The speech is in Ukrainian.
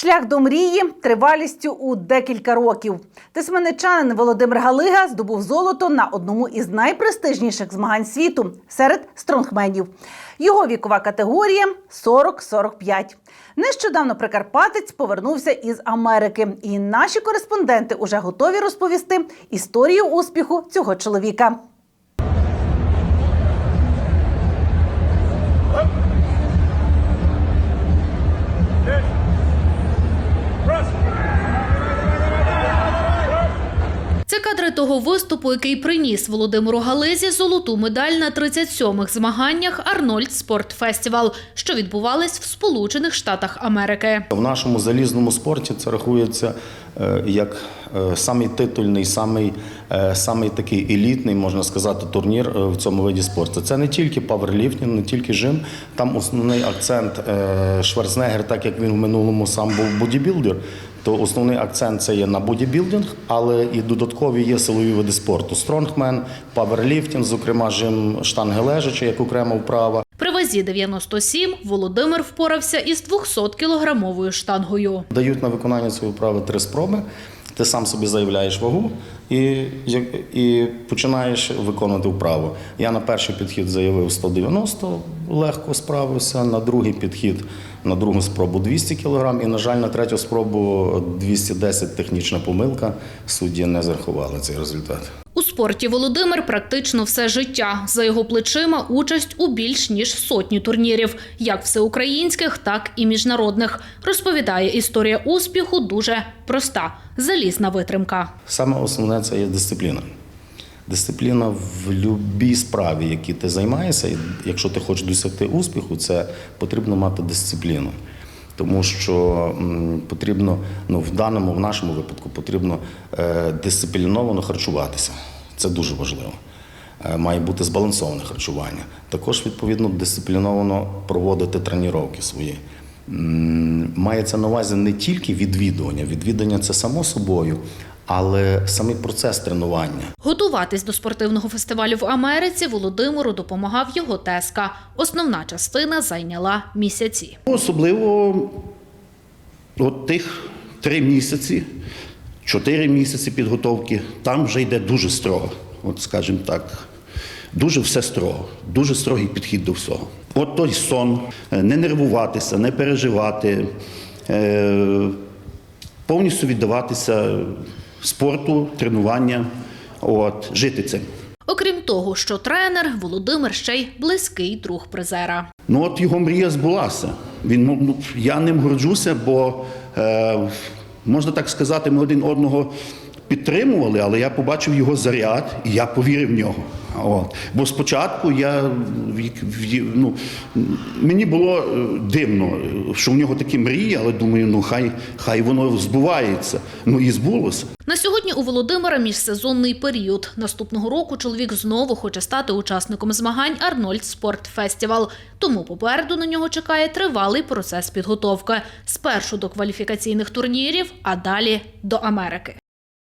Шлях до мрії тривалістю у декілька років. Тисменичанин Володимир Галига здобув золото на одному із найпрестижніших змагань світу серед стронгменів. Його вікова категорія 40-45. Нещодавно прикарпатець повернувся із Америки, і наші кореспонденти уже готові розповісти історію успіху цього чоловіка. Це того виступу, який приніс Володимиру Гализі золоту медаль на 37-х змаганнях Арнольд Спорт Фестівал, що відбувались в Сполучених Штатах Америки. В нашому залізному спорті це рахується е, як е, самий титульний, самий, е, самий такий елітний, можна сказати, турнір в цьому виді спорту. Це не тільки паверліфтинг, не тільки жим. Там основний акцент Шварценеггер, так як він в минулому сам був бодібілдер, то основний акцент це є на бодібілдинг, але і додаткові є силові види спорту. Стронгмен, паверліфтінг, зокрема жим штанги лежачі, як окрема вправа. При вазі 97 Володимир впорався із 200-кілограмовою штангою. Дають на виконання цієї вправи три спроби. Ти сам собі заявляєш вагу і, і починаєш виконувати вправу. Я на перший підхід заявив 190, легко справився, на другий підхід, на другу спробу 200 кг і, на жаль, на третю спробу 210 технічна помилка. Судді не зарахували цей результат. У спорті Володимир практично все життя. За його плечима участь у більш ніж сотні турнірів, як всеукраїнських, так і міжнародних. Розповідає історія успіху дуже проста: залізна витримка. Саме основне це є дисципліна. Дисципліна в будь-якій справі, якій ти займаєшся, якщо ти хочеш досягти успіху, це потрібно мати дисципліну. Тому що потрібно, ну в даному, в нашому випадку, потрібно е, дисципліновано харчуватися. Це дуже важливо. Е, Має бути збалансоване харчування. Також, відповідно, дисципліновано проводити тренування свої. Мається на увазі не тільки відвідування. Відвідування це само собою, але самий процес тренування. Готуватись до спортивного фестивалю в Америці Володимиру допомагав його тезка. Основна частина зайняла місяці. Особливо от тих три місяці, чотири місяці підготовки, там вже йде дуже строго, от скажімо так. Дуже все строго, дуже строгий підхід до всього. От той сон, е, не нервуватися, не переживати, е, повністю віддаватися спорту, тренування, от, жити цим. Окрім того, що тренер, Володимир ще й близький друг призера. Ну от його мрія збулася. Він ну, ну, я ним горджуся, бо е, можна так сказати, ми один одного підтримували, але я побачив його заряд і я повірив в нього. От. Бо спочатку я ну, мені було е, дивно, що в нього такі мрії, але думаю, ну хай, хай воно збувається. Ну і збулося. На сьогодні у Володимира міжсезонний період. Наступного року чоловік знову хоче стати учасником змагань Арнольд Спорт Фестівал. Тому попереду на нього чекає тривалий процес підготовки. Спершу до кваліфікаційних турнірів, а далі до Америки.